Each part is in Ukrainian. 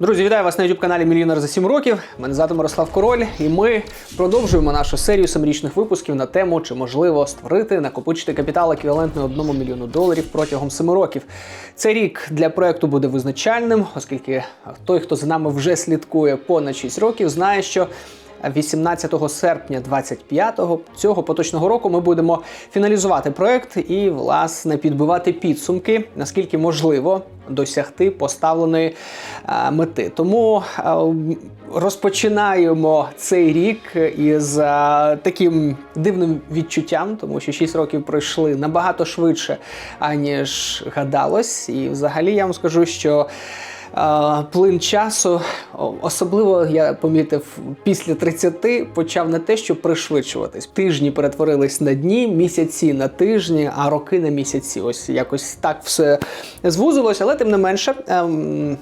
Друзі, вітаю вас на youtube каналі Мільйонер за 7 років. Мене звати Мирослав Король, і ми продовжуємо нашу серію семирічних випусків на тему, чи можливо створити накопичити капітал еквівалентний 1 мільйону доларів протягом 7 років. Цей рік для проекту буде визначальним, оскільки той, хто за нами вже слідкує понад 6 років, знає, що 18 серпня 25-го цього поточного року ми будемо фіналізувати проект і власне підбивати підсумки, наскільки можливо досягти поставленої е, мети. Тому е, розпочинаємо цей рік із е, таким дивним відчуттям, тому що 6 років пройшли набагато швидше, аніж гадалось. І взагалі я вам скажу, що. Е, Плин часу, особливо я помітив, після 30 почав не те, що пришвидшуватись. Тижні перетворились на дні, місяці на тижні, а роки на місяці. Ось якось так все звузилось, але тим не менше. ем,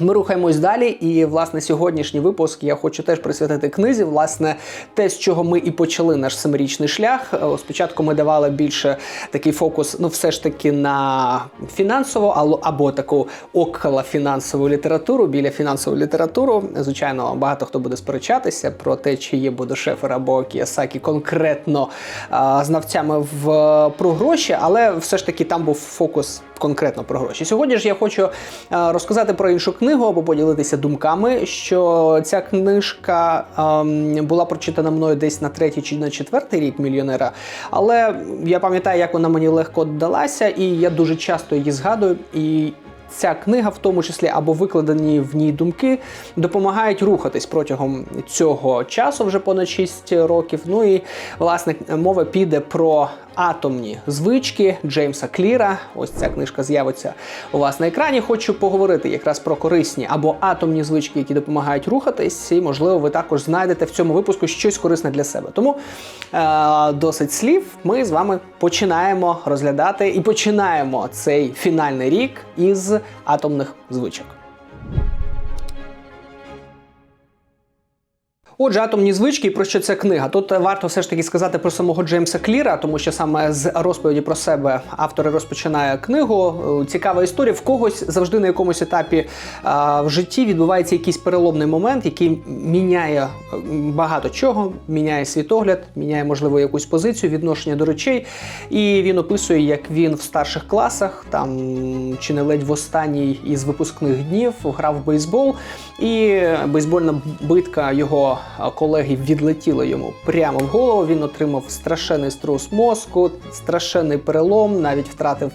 ми рухаємось далі, і власне сьогоднішній випуск я хочу теж присвятити книзі. Власне, те, з чого ми і почали наш семирічний шлях. Е, Спочатку ми давали більше такий фокус, ну все ж таки на фінансову або таку околофінансову літературу, біля фінансову літературу. Звичайно, багато хто буде сперечатися про те, чи є Бодошефер або Кіосакі конкретно а, знавцями в про гроші, але все ж таки там був фокус конкретно про гроші. Сьогодні ж я хочу е, розказати про іншу книгу або поділитися думками, що ця книжка ем, була прочитана мною десь на третій чи на четвертий рік мільйонера. Але я пам'ятаю, як вона мені легко далася, і я дуже часто її згадую. І Ця книга, в тому числі, або викладені в ній думки, допомагають рухатись протягом цього часу, вже понад 6 років. Ну і власне мова піде про атомні звички Джеймса Кліра. Ось ця книжка з'явиться у вас на екрані. Хочу поговорити якраз про корисні або атомні звички, які допомагають рухатись. І можливо, ви також знайдете в цьому випуску щось корисне для себе. Тому е- досить слів. Ми з вами починаємо розглядати і починаємо цей фінальний рік із атомних звичок. Отже, атомні звички, і про що ця книга? Тут е, варто все ж таки сказати про самого Джеймса Кліра, тому що саме з розповіді про себе автор розпочинає книгу. Е, Цікава історія. В когось завжди на якомусь етапі а, в житті відбувається якийсь переломний момент, який міняє е, багато чого, міняє світогляд, міняє, можливо, якусь позицію, відношення до речей. І він описує, як він в старших класах, там чи не ледь в останній із випускних днів грав в бейсбол, і бейсбольна битка його колеги відлетіла йому прямо в голову. Він отримав страшенний струс мозку, страшенний перелом, навіть втратив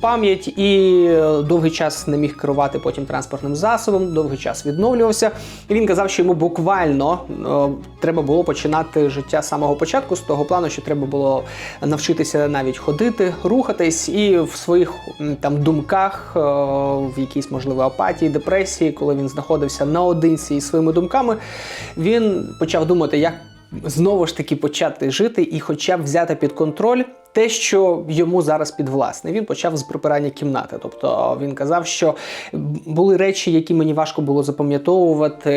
пам'ять і довгий час не міг керувати потім транспортним засобом, довгий час відновлювався. І він казав, що йому буквально е, треба було починати життя з самого початку, з того плану, що треба було навчитися навіть ходити, рухатись, і в своїх там думках, е, в якійсь можливо апатії, депресії, коли він знаходився наодинці із своїми думками, він почав думати, як знову ж таки почати жити і хоча б взяти під контроль. Те, що йому зараз підвласне, він почав з прибирання кімнати. Тобто він казав, що були речі, які мені важко було запам'ятовувати,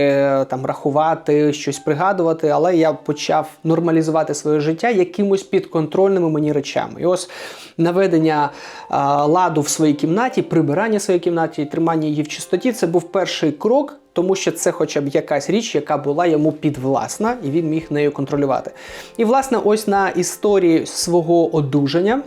там рахувати, щось пригадувати, але я почав нормалізувати своє життя якимось підконтрольними мені речами. І ось наведення а, ладу в своїй кімнаті, прибирання в своїй кімнаті, тримання її в чистоті це був перший крок. Тому що це хоча б якась річ, яка була йому підвласна, і він міг нею контролювати. І, власне, ось на історії свого одужання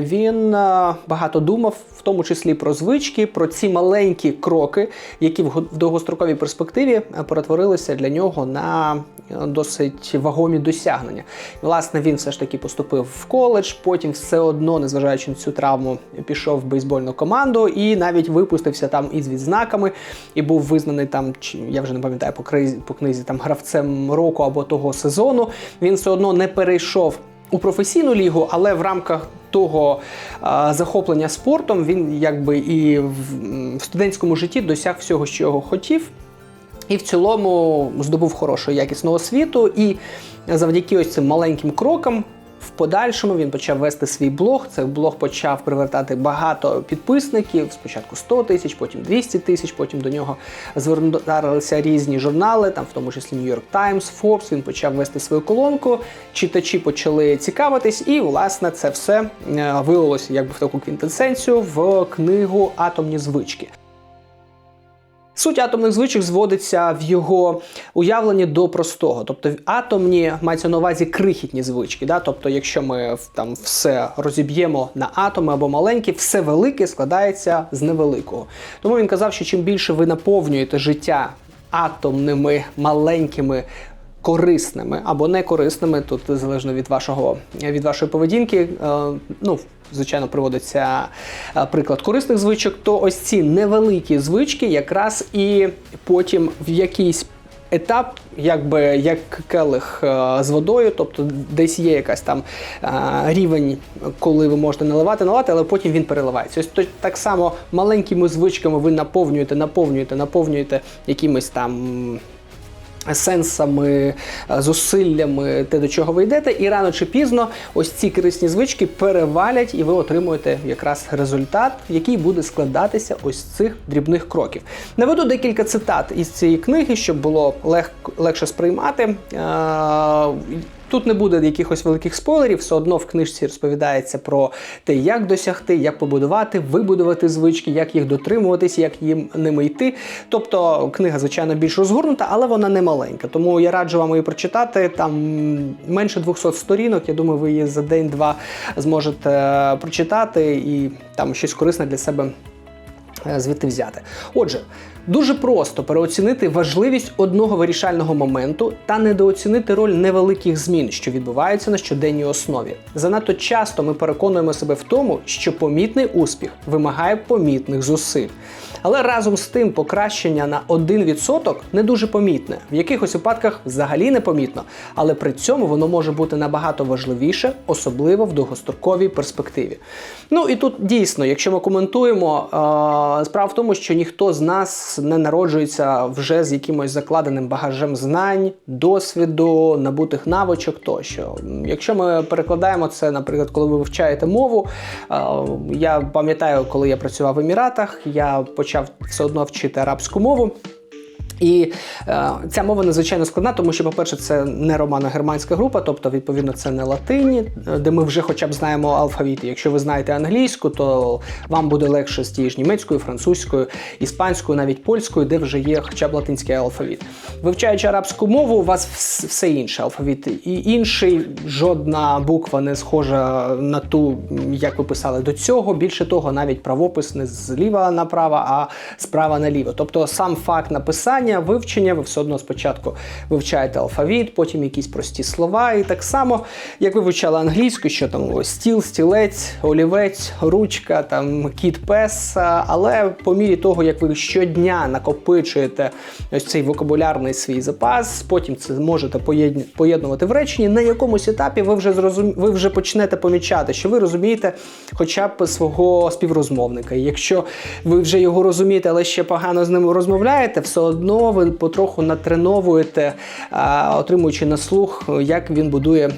він е, багато думав, в тому числі про звички, про ці маленькі кроки, які в го- довгостроковій перспективі е, перетворилися для нього на е, досить вагомі досягнення. Власне, він все ж таки поступив в коледж, потім все одно, незважаючи на цю травму, пішов в бейсбольну команду і навіть випустився там із відзнаками, і був визнаний там, я вже не пам'ятаю по кризі, по книзі там гравцем року або того сезону. Він все одно не перейшов у професійну лігу, але в рамках того захоплення спортом він якби і в, студентському житті досяг всього, що хотів. І в цілому здобув хорошу якісну освіту, і завдяки ось цим маленьким крокам. В подальшому він почав вести свій блог. Цей блог почав привертати багато підписників. Спочатку 100 тисяч, потім 200 тисяч. Потім до нього звернулися різні журнали, там в тому числі New York Times, Forbes. Він почав вести свою колонку. Читачі почали цікавитись, і власне це все е, вилилося якби в таку квінтесенцію в книгу Атомні звички. Суть атомних звичок зводиться в його уявленні до простого. Тобто атомні мається на увазі крихітні звички. Да? Тобто, якщо ми там все розіб'ємо на атоми або маленькі, все велике складається з невеликого. Тому він казав, що чим більше ви наповнюєте життя атомними маленькими корисними або некорисними, тут залежно від вашого від вашої поведінки. Е, ну, звичайно, приводиться е, приклад корисних звичок, то ось ці невеликі звички, якраз і потім в якийсь етап, якби як келих е, з водою, тобто десь є якась там рівень, коли ви можете наливати, наливати, але потім він переливається. Ось так само маленькими звичками ви наповнюєте, наповнюєте, наповнюєте якимось там сенсами, е, зусиллями, те, до чого ви йдете, і рано чи пізно ось ці корисні звички перевалять, і ви отримуєте якраз результат, який буде складатися ось цих дрібних кроків. Наведу декілька цитат із цієї книги, щоб було лег, легше сприймати. Тут не буде якихось великих спойлерів, все одно в книжці розповідається про те, як досягти, як побудувати, вибудувати звички, як їх дотримуватись, як їм ними йти. Тобто книга, звичайно, більш розгорнута, але вона не маленька. Тому я раджу вам її прочитати. Там менше 200 сторінок. Я думаю, ви її за день-два зможете е, прочитати і там щось корисне для себе е, звідти взяти. Отже. Дуже просто переоцінити важливість одного вирішального моменту та недооцінити роль невеликих змін, що відбуваються на щоденній основі. Занадто часто ми переконуємо себе в тому, що помітний успіх вимагає помітних зусиль. Але разом з тим покращення на 1% не дуже помітне, в якихось випадках взагалі не помітно, але при цьому воно може бути набагато важливіше, особливо в довгостроковій перспективі. Ну і тут дійсно, якщо ми коментуємо, справа в тому, що ніхто з нас не народжується вже з якимось закладеним багажем знань, досвіду, набутих навичок тощо. Якщо ми перекладаємо це, наприклад, коли ви вивчаєте мову, я пам'ятаю, коли я працював в Еміратах, я почав все одно вчити арабську мову. І е, ця мова надзвичайно складна, тому що, по-перше, це не романо-германська група, тобто, відповідно, це не латині, де ми вже хоча б знаємо алфавіти. Якщо ви знаєте англійську, то вам буде легше з тією ж німецькою, французькою, іспанською, навіть польською, де вже є хоча б латинський алфавіт. Вивчаючи арабську мову, у вас все інше алфавіт і інший, жодна буква не схожа на ту, як ви писали до цього. Більше того, навіть правопис не зліва направо, а справа наліво. Тобто сам факт написання читання, вивчення, ви все одно спочатку вивчаєте алфавіт, потім якісь прості слова. І так само, як ви вивчали англійську, що там стіл, стілець, олівець, ручка, там кіт, пес. Але по мірі того, як ви щодня накопичуєте ось цей вокабулярний свій запас, потім це можете поєднувати в реченні, на якомусь етапі ви вже зрозум... ви вже почнете помічати, що ви розумієте хоча б свого співрозмовника. І якщо ви вже його розумієте, але ще погано з ним розмовляєте, все одно воно ви потроху натреновуєте, отримуючи на слух, як він будує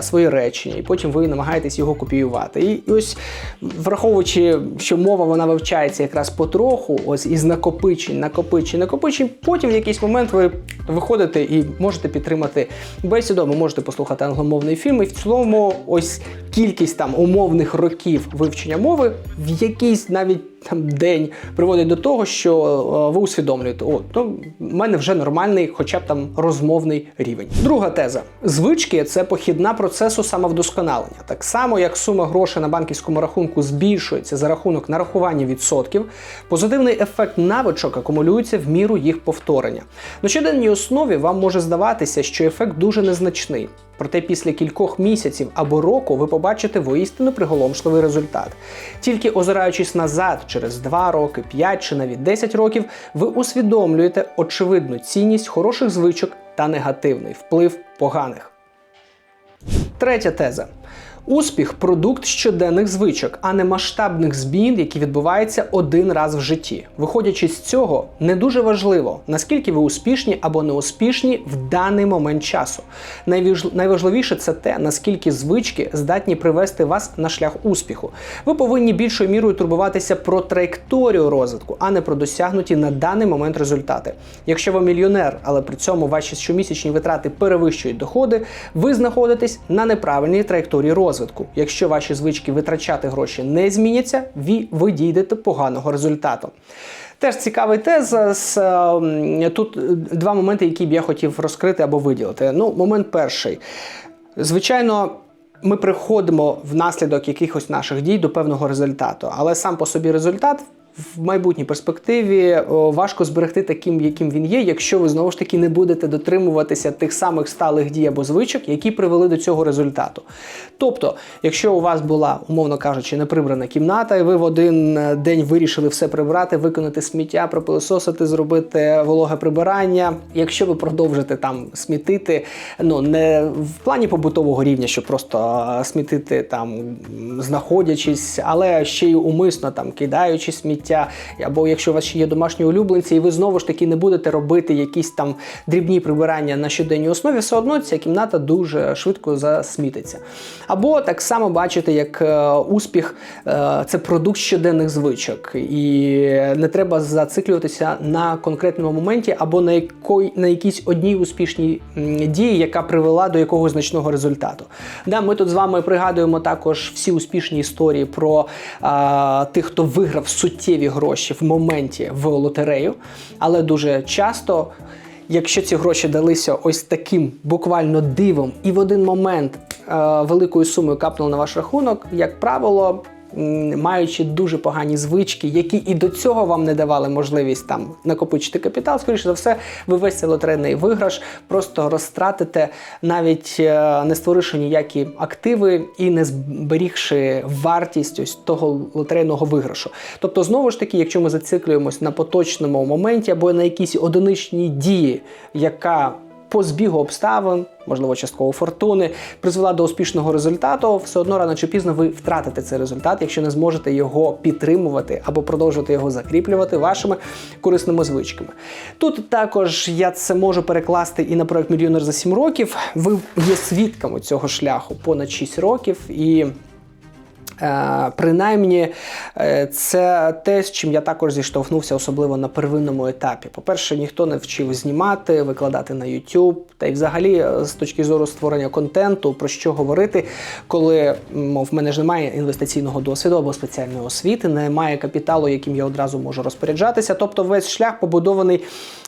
свої речення, і потім ви намагаєтесь його копіювати. І ось враховуючи, що мова вона вивчається якраз потроху, ось із накопичень, накопичень, накопичень, потім в якийсь момент ви виходите і можете підтримати бесіду, ви можете послухати англомовний фільм, і в цілому ось кількість там умовних років вивчення мови в якийсь навіть там день приводить до того, що е, ви усвідомлюєте, о, то в мене вже нормальний, хоча б там розмовний рівень. Друга теза: звички це похідна процесу самовдосконалення. Так само, як сума грошей на банківському рахунку збільшується за рахунок нарахування відсотків, позитивний ефект навичок акумулюється в міру їх повторення. На щоденній основі вам може здаватися, що ефект дуже незначний. Проте після кількох місяців або року ви побачите воістину приголомшливий результат. Тільки озираючись назад, через 2 роки, 5 чи навіть 10 років, ви усвідомлюєте очевидну цінність хороших звичок та негативний вплив поганих. Третя теза. Успіх продукт щоденних звичок, а не масштабних змін, які відбуваються один раз в житті. Виходячи з цього, не дуже важливо, наскільки ви успішні або не успішні в даний момент часу. Найважливіше це те, наскільки звички здатні привести вас на шлях успіху. Ви повинні більшою мірою турбуватися про траєкторію розвитку, а не про досягнуті на даний момент результати. Якщо ви мільйонер, але при цьому ваші щомісячні витрати перевищують доходи, ви знаходитесь на неправильній траєкторії розвитку розвитку. Якщо ваші звички витрачати гроші не зміняться, ви, дійдете поганого результату. Теж цікавий тез. Е, Тут два моменти, які б я хотів розкрити або виділити. Ну, момент перший. Звичайно. Ми приходимо внаслідок якихось наших дій до певного результату, але сам по собі результат в майбутній перспективі важко зберегти таким, яким він є, якщо ви знову ж таки не будете дотримуватися тих самих сталих дій або звичок, які привели до цього результату. Тобто, якщо у вас була, умовно кажучи, неприбрана кімната, і ви в один е, день вирішили все прибрати, виконати сміття, пропилососити, зробити вологе прибирання. Якщо ви продовжите там смітити, ну не в плані побутового рівня, що просто е, смітити там знаходячись, але ще й умисно там кидаючи сміття, або якщо у вас ще є домашні улюбленці, і ви знову ж таки не будете робити якісь там дрібні прибирання на щоденній основі, все одно ця кімната дуже швидко засмітиться. Або так само бачите, як е, успіх е, це продукт щоденних звичок, і не треба зациклюватися на конкретному моменті або на якої на якійсь одній успішній дії, яка привела до якогось значного результату. Да, ми тут з вами пригадуємо також всі успішні історії про а, тих, хто виграв суттєві гроші в моменті в лотерею, але дуже часто. Якщо ці гроші далися ось таким буквально дивом, і в один момент е, великою сумою капнули на ваш рахунок, як правило, маючи дуже погані звички, які і до цього вам не давали можливість там накопичити капітал, скоріше за все, ви весь цей лотерейний виграш просто розтратите, навіть е, не створивши ніякі активи і не зберігши вартість ось того лотерейного виграшу. Тобто, знову ж таки, якщо ми зациклюємось на поточному моменті або на якійсь одиничній дії, яка по збігу обставин, можливо, частково фортуни, призвела до успішного результату, все одно рано чи пізно ви втратите цей результат, якщо не зможете його підтримувати або продовжувати його закріплювати вашими корисними звичками. Тут також я це можу перекласти і на проект Мільйонер за 7 років. Ви є свідками цього шляху понад 6 років і. Е, Принаймні, е, це те, з чим я також зіштовхнувся, особливо на первинному етапі. По-перше, ніхто не вчив знімати, викладати на YouTube, та й взагалі е, з точки зору створення контенту, про що говорити, коли мов в мене ж немає інвестиційного досвіду або спеціальної освіти, немає капіталу, яким я одразу можу розпоряджатися. Тобто, весь шлях побудований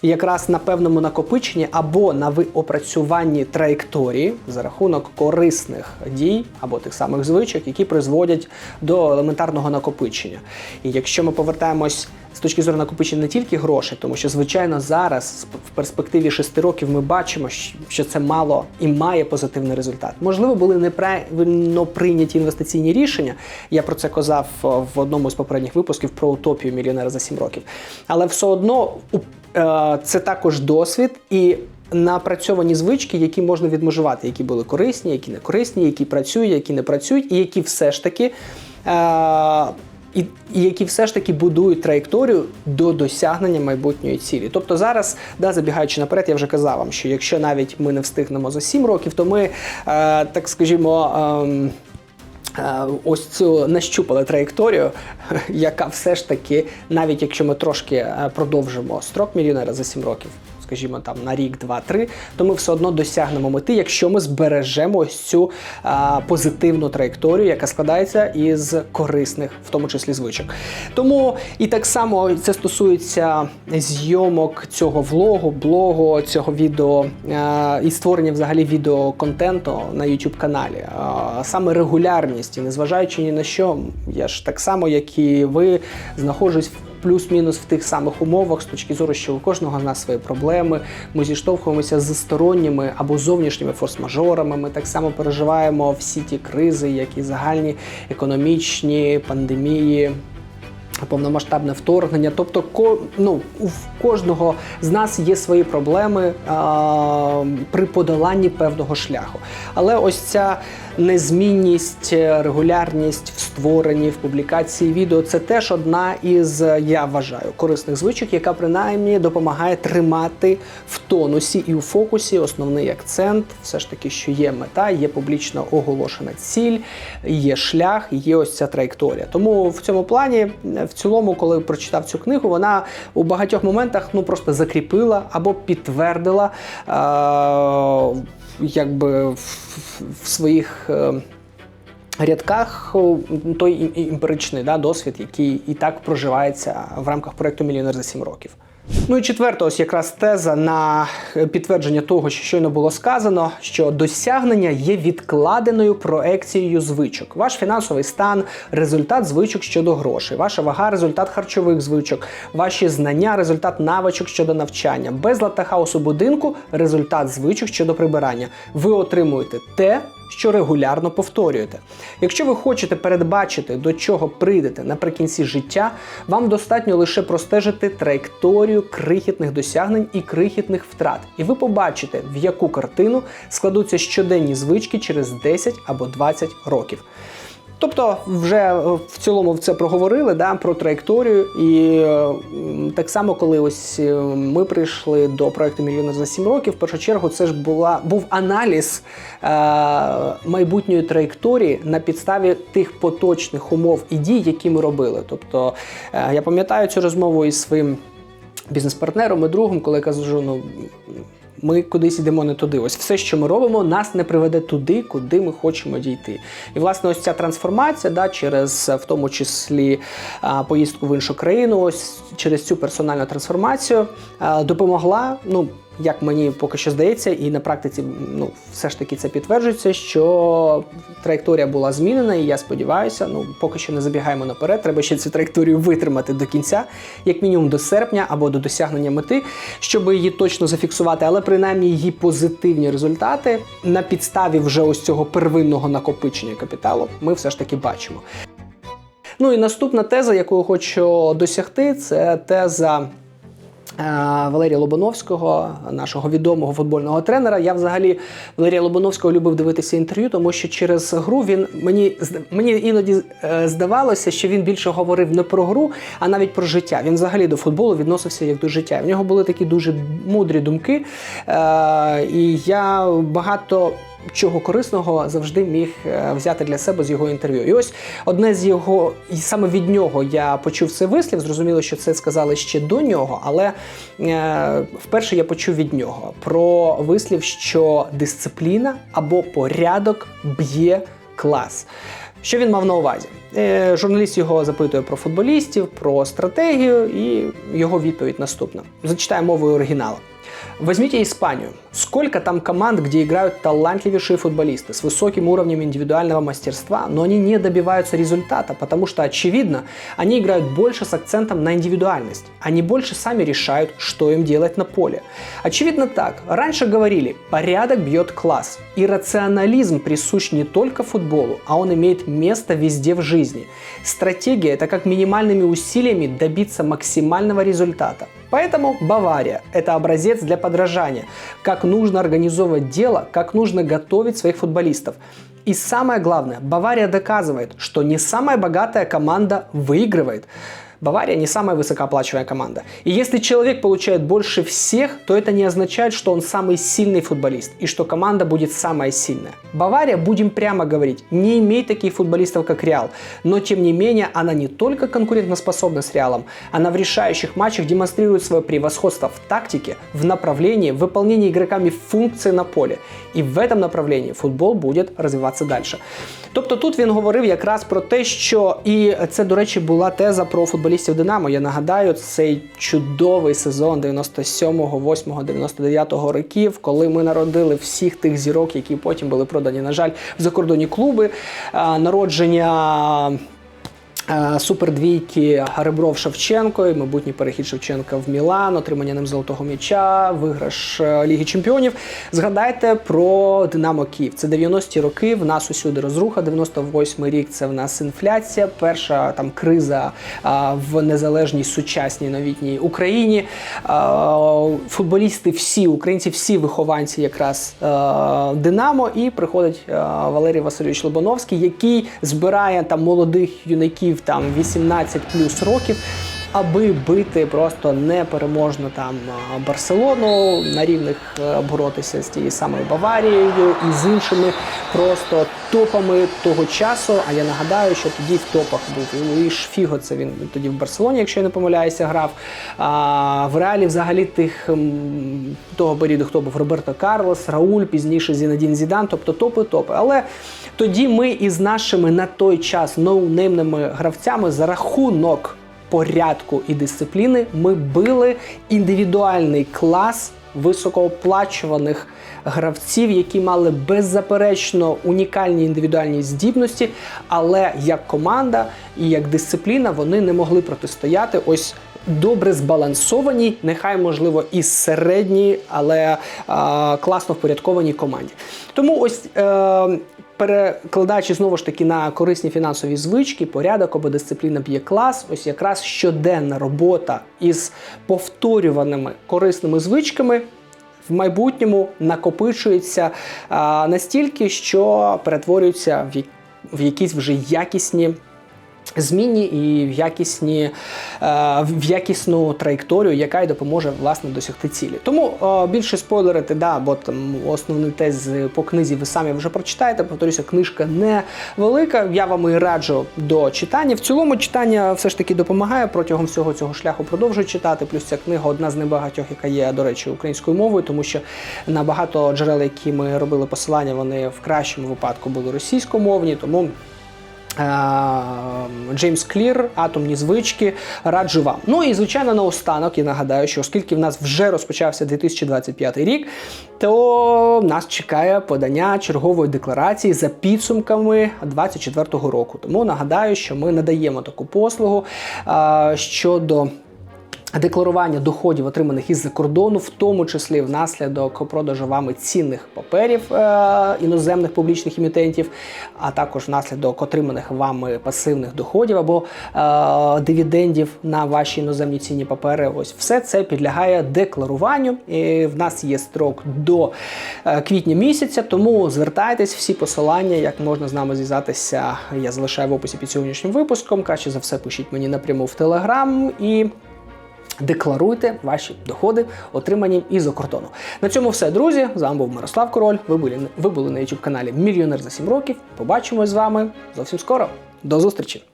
якраз на певному накопиченні або на опрацюванні траєкторії за рахунок корисних дій або тих самих звичок, які призводять до елементарного накопичення. І якщо ми повертаємось з точки зору накопичення не тільки грошей, тому що звичайно зараз в перспективі 6 років ми бачимо, що це мало і має позитивний результат. Можливо, були неправильно прийняті інвестиційні рішення. Я про це казав в одному з попередніх випусків про утопію мільйонера за 7 років. Але все одно е, це також досвід і напрацьовані звички, які можна відмежувати, які були корисні, які не корисні, які працюють, які не працюють, і які все ж таки. Е, і, і які все ж таки будують траєкторію до досягнення майбутньої цілі. Тобто зараз, да, забігаючи наперед, я вже казав вам, що якщо навіть ми не встигнемо за 7 років, то ми, е, так скажімо, ем, е, Ось цю нащупали траєкторію, яка все ж таки, навіть якщо ми трошки е, продовжимо строк мільйонера за 7 років, скажімо, там на рік, два-три, то ми все одно досягнемо мети, якщо ми збережемо ось цю а, позитивну траєкторію, яка складається із корисних, в тому числі звичок. Тому і так само це стосується зйомок цього влогу, блогу, цього відео а, і створення взагалі відеоконтенту на YouTube каналі. Саме регулярність, і незважаючи ні на що, я ж так само, як і ви, знаходжусь в плюс-мінус в тих самих умовах з точки зору, що у кожного з нас свої проблеми. Ми зіштовхуємося з сторонніми або зовнішніми форс-мажорами. Ми так само переживаємо всі ті кризи, як і загальні економічні пандемії. Повномасштабне вторгнення, тобто ну, у кожного з нас є свої проблеми а, при подоланні певного шляху. Але ось ця незмінність, регулярність в створенні, в публікації відео це теж одна із, я вважаю, корисних звичок, яка принаймні допомагає тримати в тонусі і у фокусі основний акцент. Все ж таки, що є мета, є публічно оголошена ціль, є шлях, є ось ця траєкторія. Тому в цьому плані, в цілому, коли прочитав цю книгу, вона у багатьох моментах ну просто закріпила або підтвердила. Е- Якби в, в своїх е, рядках той ім- ім- да, досвід, який і так проживається в рамках проекту Мільйонер за 7 років. Ну і четверта, ось якраз теза на підтвердження того, що щойно було сказано, що досягнення є відкладеною проекцією звичок. Ваш фінансовий стан, результат звичок щодо грошей, ваша вага, результат харчових звичок, ваші знання, результат навичок щодо навчання, безлад та хаос у будинку, результат звичок щодо прибирання. Ви отримуєте те, що регулярно повторюєте. Якщо ви хочете передбачити, до чого прийдете наприкінці життя, вам достатньо лише простежити траєкторію крихітних досягнень і крихітних втрат, і ви побачите, в яку картину складуться щоденні звички через 10 або 20 років. Тобто, вже е, в цілому це проговорили да, про траєкторію. І е, так само, коли ось е, ми прийшли до проекту Мільйонер за 7 років, в першу чергу це ж була був аналіз е, майбутньої траєкторії на підставі тих поточних умов і дій, які ми робили. Тобто, е, я пам'ятаю цю розмову із своїм бізнес-партнером і другом, коли я кажу, ну. Ми кудись йдемо не туди. Ось все, що ми робимо, нас не приведе туди, куди ми хочемо дійти. І власне, ось ця трансформація, да, через в тому числі поїздку в іншу країну, ось через цю персональну трансформацію допомогла. Ну як мені поки що здається, і на практиці ну все ж таки це підтверджується, що траєкторія була змінена, і я сподіваюся, ну поки що не забігаємо наперед. Треба ще цю траєкторію витримати до кінця, як мінімум до серпня або до досягнення мети, щоб її точно зафіксувати, але принаймні її позитивні результати на підставі вже ось цього первинного накопичення капіталу ми все ж таки бачимо. Ну і наступна теза, яку я хочу досягти, це теза. Е, Валерія Лобановського, нашого відомого футбольного тренера. Я взагалі Валерія Лобановського любив дивитися інтерв'ю, тому що через гру він мені мені іноді е, здавалося, що він більше говорив не про гру, а навіть про життя. Він взагалі до футболу відносився як до життя. В нього були такі дуже мудрі думки. Е, і я багато чого корисного завжди міг е, взяти для себе з його інтерв'ю. І ось одне з його, і саме від нього я почув цей вислів. Зрозуміло, що це сказали ще до нього, але е, вперше я почув від нього про вислів, що дисципліна або порядок б'є клас. Що він мав на увазі? Е, журналіст його запитує про футболістів, про стратегію, і його відповідь наступна. Зачитаю мовою оригіналу. Возьмите Испанию. Сколько там команд, где играют талантливейшие футболисты с высоким уровнем индивидуального мастерства, но они не добиваются результата, потому что, очевидно, они играют больше с акцентом на индивидуальность. Они больше сами решают, что им делать на поле. Очевидно так. Раньше говорили, порядок бьет класс. И рационализм присущ не только футболу, а он имеет место везде в жизни. Стратегия – это как минимальными усилиями добиться максимального результата. Поэтому Бавария – это образец для подражания. Как нужно организовывать дело, как нужно готовить своих футболистов. И самое главное, Бавария доказывает, что не самая богатая команда выигрывает. Бавария не самая высокооплачиваемая команда. И если человек получает больше всех, то это не означает, что он самый сильный футболист и что команда будет самая сильная. Бавария, будем прямо говорить, не имеет таких футболистов, как Реал. Но тем не менее, она не только конкурентоспособна с Реалом, она в решающих матчах демонстрирует свое превосходство в тактике, в направлении, в выполнении игроками функции на поле. І в этом направлении футбол буде розвиватися далі. Тобто тут він говорив якраз про те, що і це, до речі, була теза про футболістів Динамо. Я нагадаю, цей чудовий сезон 97-го, 8-го, 99-го років, коли ми народили всіх тих зірок, які потім були продані, на жаль, в закордонні клуби. Народження Супердвійки Ребров Шевченко, і майбутній перехід Шевченка в Мілан, отримання ним золотого м'яча, виграш е, Ліги Чемпіонів. Згадайте про Динамо Київ. Це 90-ті роки. В нас усюди розруха. 98-й рік це в нас інфляція. Перша там криза а, в незалежній сучасній новітній Україні. А, футболісти, всі українці, всі вихованці якраз а, Динамо. І приходить а, Валерій Васильович Лобановський, який збирає там молодих юнаків там 18 плюс років. Аби бити просто непереможно там Барселону на рівних е, боротися з тією самою Баварією і з іншими просто топами того часу. А я нагадаю, що тоді в топах був і Луїш Фіго, це він тоді в Барселоні, якщо я не помиляюся, грав. А в реалі взагалі тих того періоду, хто був Роберто Карлос, Рауль, пізніше Зінедін Зідан, тобто топи, топи. Але тоді ми із нашими на той час ноунеймними гравцями за рахунок порядку і дисципліни ми били індивідуальний клас високооплачуваних гравців, які мали беззаперечно унікальні індивідуальні здібності, але як команда і як дисципліна вони не могли протистояти ось. Добре збалансованій, нехай можливо і середній, але а, класно впорядкованій команді. Тому ось е, перекладаючи знову ж таки на корисні фінансові звички, порядок або дисципліна б'є клас, ось якраз щоденна робота із повторюваними корисними звичками. В майбутньому накопичується а, настільки, що перетворюється в, в якісь вже якісні змінні і в якісні е, в якісну траєкторію, яка й допоможе власне досягти цілі. Тому е, більше спойлерити, да, бо там основний тест з- по книзі ви самі вже прочитаєте. Повторюся, книжка не велика. Я вам і раджу до читання. В цілому читання все ж таки допомагає протягом всього цього шляху. Продовжую читати. Плюс ця книга одна з небагатьох, яка є, до речі, українською мовою, тому що на багато джерел, які ми робили посилання, вони в кращому випадку були російськомовні, тому. Е, Джеймс Клір, атомні звички. Раджу вам. Ну і звичайно, наостанок я нагадаю, що оскільки в нас вже розпочався 2025 рік, то нас чекає подання чергової декларації за підсумками 2024 року. Тому нагадаю, що ми надаємо таку послугу е, щодо. Декларування доходів, отриманих із-за кордону, в тому числі внаслідок продажу вами цінних паперів е- іноземних публічних емітентів, а також внаслідок отриманих вами пасивних доходів або е- дивідендів на ваші іноземні цінні папери. Ось все це підлягає декларуванню. І в нас є строк до е, квітня місяця, тому звертайтесь всі посилання, як можна з нами зв'язатися. Я залишаю в описі під сьогоднішнім випуском. Краще за все пишіть мені напряму в Телеграм і. Декларуйте ваші доходи, отримані із-за кордону. На цьому все, друзі. З вами був Мирослав Король. Ви були, ви були на youtube каналі Мільйонер за 7 років. Побачимось з вами зовсім скоро. До зустрічі!